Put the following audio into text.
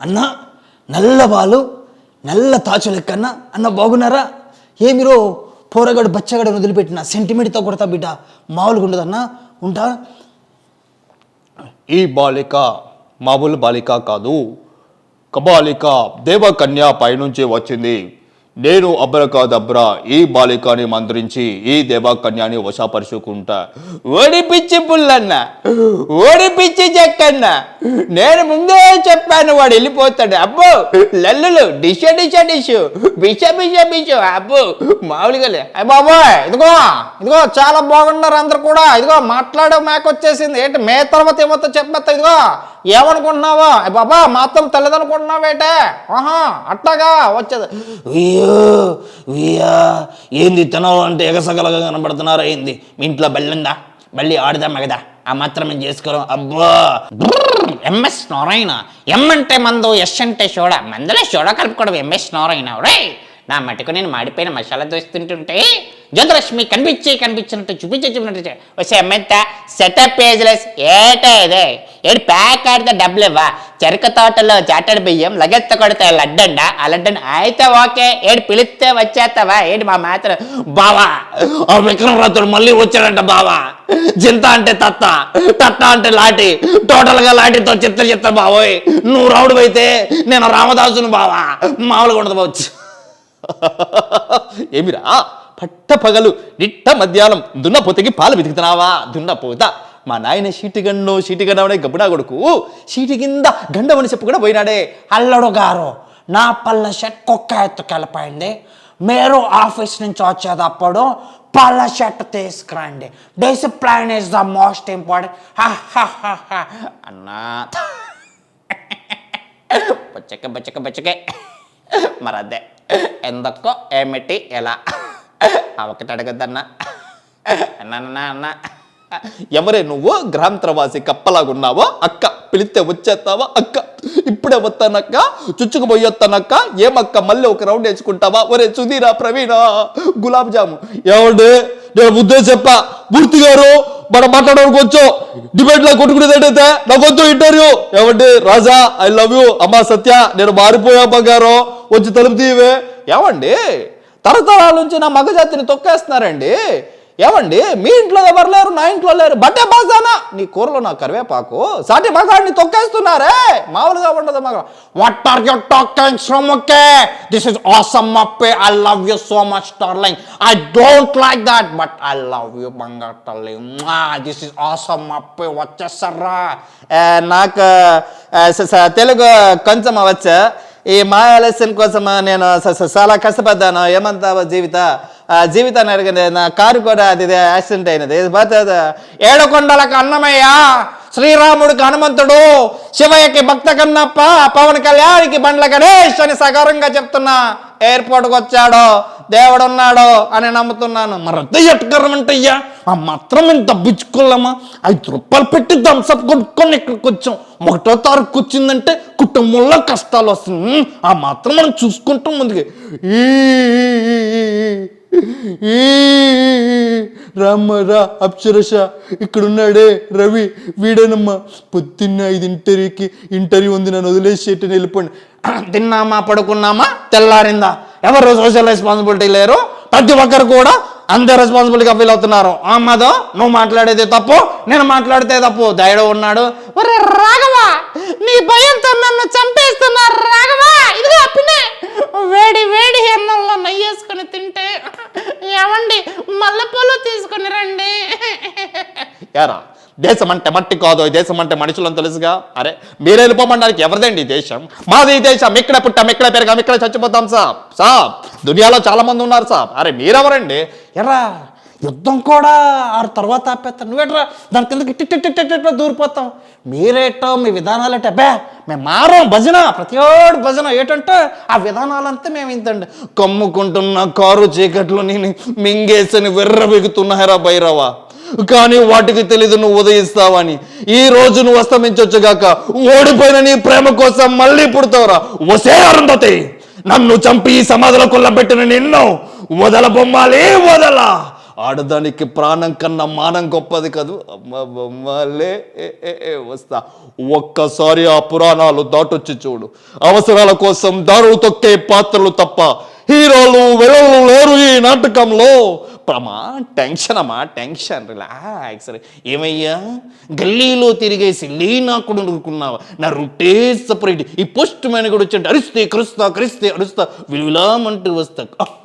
అన్న నల్ల బాలు నల్ల తాచు లెక్కన్న అన్న. బాగున్నారా? ఏమిరో మీరు పోరగాడు బచ్చగాడు వదిలిపెట్టిన సెంటిమెంట్తో కొడతా బిడ్డ. మామూలుగా ఉండదన్న ఉంటా? ఈ బాలిక మామూలు బాలిక కాదు. కబాలిక దేవకన్య పైనుంచి వచ్చింది. నేను అబ్రకాదబ్రా ఈ బాలికని మంత్రించి ఈ దేవాకన్యాన్ని వశాపరుచుకుంటా. ఓడిపిచ్చి పుల్లన్న ఓడి పిచ్చి చెక్కన్న నేను ముందే చెప్పాను వాడు వెళ్ళిపోతాడు. అబ్బో లల్లులు డిష డిష డిషు బిష బిష బిషు అబ్బో మామూలుగా లే. అయ్య బాబోయ్ ఇదిగో ఇదిగో చాలా బాగున్నారు అందరు కూడా. ఇదిగో మాట్లాడే మేక వచ్చేసింది. ఏంటి మే తర్వాత ఏమవుతా చెప్పేస్తా ఇదిగో. ఏమనుకుంటున్నావో? బాబా మాత్రం ఏటే ఆహా అట్లాగా వచ్చేది. అయ్యో ఏంది తినవు అంటే ఎగసగలగా కనబడుతున్నారు ఏంది? మీ ఇంట్లో బల్లిందా? బల్లి ఆడదా మగదా ఆ మాత్రం మేము చేసుకోరు? అబ్బో! ఎంఎస్ నారాయణ. ఎం అంటే మందు ఎస్ అంటే షోడ మందులో సోడా కలుపుకోవడం ఎంఎస్ నారాయణ. రే నా మటుకు నేను మాడిపోయిన మసాలా దోశ తింటుంటే జ్యోతిలక్ష్మి కనిపించి కనిపించినట్టు చూపించే చూపినట్టు వచ్చే ఎమ్మెంత సెటప్ పేజ్లెస్. ఏటా ఇదే? ఏడు ప్యాక్ ఆడితే డబ్బులు ఇవ్వా? చెరక తోటలో చాటడి బియ్యం లగెత్త కొడితే లడ్డండ? ఆ లడ్డన్ అయితే ఓకే ఏడు పిలిస్తే వచ్చేస్తావా ఏడు మా మాత్రం బావా ఆ విక్రమరాతుడు మళ్ళీ వచ్చాడంట బావా. జింత అంటే తత్త తత్త అంటే లాటి టోటల్గా లాటితో చిత్త చిత్త బావోయ్. నువ్వు రావుడు అయితే నేను రామదాసును బావా. మామూలుగా ఉండదు బావచ్చు ఏమిరా? పట్ట పగలు నిట్ట మధ్యాహ్నం దున్నపోతకి పాలు వెతుకుతున్నావా? దున్నపోత. మా నాయన షీటిగన్ను షీటిగన్నవనే గబ్బుడా కొడుకు. షీటి కింద గండమని చెప్పు కూడా పోయినాడే. అల్లడు గారు నా పళ్ళ షర్ట్ కుక్క ఎత్తుకెళ్ళిపోయింది మీరు ఆఫీస్ నుంచి వచ్చేటప్పుడు పళ్ళ షర్ట్ తీసుకురండి. Discipline is the most important అన్నా. బచ్చక బచ్చక బచ్చకే. మరి అదే. ఎందుకో ఏమిటి ఎలా? ఒకటి అడగద్దన్నా. అన్న అన్న. ఎవరే నువ్వు? గ్రాంత్రవాసి కప్పలాగున్నావా అక్క పిలిస్తే వచ్చేస్తావా? అక్క ఇప్పుడే వస్తానక్క చుచ్చుకుపోయొస్తానక్క ఏమక్క మళ్ళీ ఒక రౌండ్ వేసుకుంటావా? ఒరే సుధీరా ప్రవీణ గులాబ్ జాము. ఏమండి? నేను ముద్దే చెప్పా మూర్తి గారు మనం మాట్లాడడానికి వచ్చో. డిబేట్లో కొట్టుకునేదంటే నాకు వద్దు ఇంటర్వ్యూ. ఏమండి? Raja I love you. అమ్మా సత్య నేను మారిపోయా బంగారం. వచ్చి తలుపు తీయవే. ఏమండి? తరతరాల నుంచి నా మగజాతిని తొక్కేస్తున్నారండి. ఏమండి? మీ ఇంట్లో ఎవరు లేరు నా ఇంట్లో లేరు. బట్టే బాసానా నీ కూరలో నా కరివేపాకు. సాటి మగాడిని తొక్కేస్తున్నారే? మామూలుగా ఉండదు మగ. What are you talking from okay this is awesome అప్పే. I love you so much darling I don't like that but I love you బంగార్ darling this is awesome అప్పే. వచ్చేసర్రా నాకు తెలుగు కొంచెం అవచ్చు ఈ మాయాలస్యం కోసం నేను చాలా కష్టపడ్డాను. ఏమంతావు జీవిత? జీవితాన్ని అడిగింది నా కారు కూడా అది యాక్సిడెంట్ అయినది. ఏడకొండలకు అది అన్నమయ్య శ్రీరాముడికి హనుమంతుడు శివయ్యకి భక్త కన్నప్ప పవన్ కళ్యాణ్కి బండ్ల గణేష్ అని సగరంగా చెప్తున్నా ఎయిర్పోర్ట్కి వచ్చాడు దేవుడు ఉన్నాడు అని నమ్ముతున్నాను. మరి రద్ద ఎట్టుకరమంటయ్యా ఆ మాత్రం మేము తప్పించుకోలేమా ఐదు రూపాయలు పెట్టి థమ్స్అప్ కొట్టుకొని ఇక్కడికి వచ్చాం. ఒకటో తారీఖు వచ్చిందంటే కుటుంబంలో కష్టాలు వస్తుంది ఆ మాత్రం మనం చూసుకుంటాం ముందుకి ఈ. రామ్మరా అప్సరస. ఇక్కడున్నాడే రవి. వీడేనమ్మా. పొద్దున్న ఐదు ఇంటర్వ్యూకి ఇంటర్వ్యూ ఉంది నన్ను వదిలేసి వెళ్ళిపోండి తిన్నామా పడుకున్నామా? తెల్లారిందా? ఎవరు సోషల్ రెస్పాన్సిబిలిటీ లేరు? ప్రతి ఒక్కరు కూడా అంతే రెస్పాన్సిబిలిటీగా ఫీల్ అవుతున్నారు. ఆ మదో నువ్వు మాట్లాడేది తప్పు నేను మాట్లాడితే తప్పు. దయడ ఉన్నాడు. రాఘవా నీ భయంతో నన్ను చంప రాఘవా ఇదిగో పిన్నే వేడి వేడి ఎన్నెల్లో నెయ్యేసుకొని తింటే ఏమండి మల్లెపూలు తీసుకొని రండి యారా దేశం అంటే మట్టి కాదు ఈ దేశం అంటే మనుషులను తెలుసుగా? అరే మీరు వెళ్ళిపోమనడానికి ఎవరిదండి ఈ దేశం? మాది ఈ దేశం ఇక్కడ పుట్టాం ఇక్కడే పెరిగాం ఇక్కడ చచ్చిపోతాం సాబ్ సాబ్. దునియాలో చాలా మంది ఉన్నారు సాబ్. అరే మీరెవరండి? ఎరా యుద్ధం కూడా ఆరు తర్వాత ఆపేస్తారు. నువ్వేట్రా దాని కిందకి గిట్టి దూరిపోతాం మీరేటో మీ విధానాలు ఏంటి అబ్బే మేము మారం భజన ప్రతి ఒడు భజన. ఏంటంటే ఆ విధానాలంతా మేము ఇంతండి. కమ్ముకుంటున్న కారు చీకట్లు నేను మింగేసని వెర్ర బిగుతున్నాయరా భైరవా. కానీ వాటికి తెలీదు నువ్వు ఉదయిస్తావని. ఈ రోజు నువ్వు అస్తమించొచ్చుగాక ఓడిపోయిన నీ ప్రేమ కోసం మళ్ళీ పుడతావురా. వసే అరుంధతి. నన్ను చంపి ఈ సమాధిలో కొల్లబెట్టిన నిన్ను వదల బొమ్మాలే వదల. ఆడదానికి ప్రాణం కన్నా మానం గొప్పది కదూ. అమ్మ బొమ్మలే వస్తా. ఒక్కసారి ఆ పురాణాలు దాటొచ్చి చూడు. అవసరాల కోసం దారులు తొక్కే పాత్రలు తప్ప. హీరోలు వెలలు లేరు ఈ నాటకంలో. ప్రమా టెన్షన్ టెన్షన్ రిలాక్స్ ఏమయ్యా? గల్లీలో తిరిగేసి లీనాకుడు నురుకున్నావా నా రూటే సపరేట్ ఈ పోస్ట్ మ్యాన్ కూడా వచ్చి అరిస్తే కరుస్తా కరిస్తే అరుస్తా విలువలామంటూ వస్తా.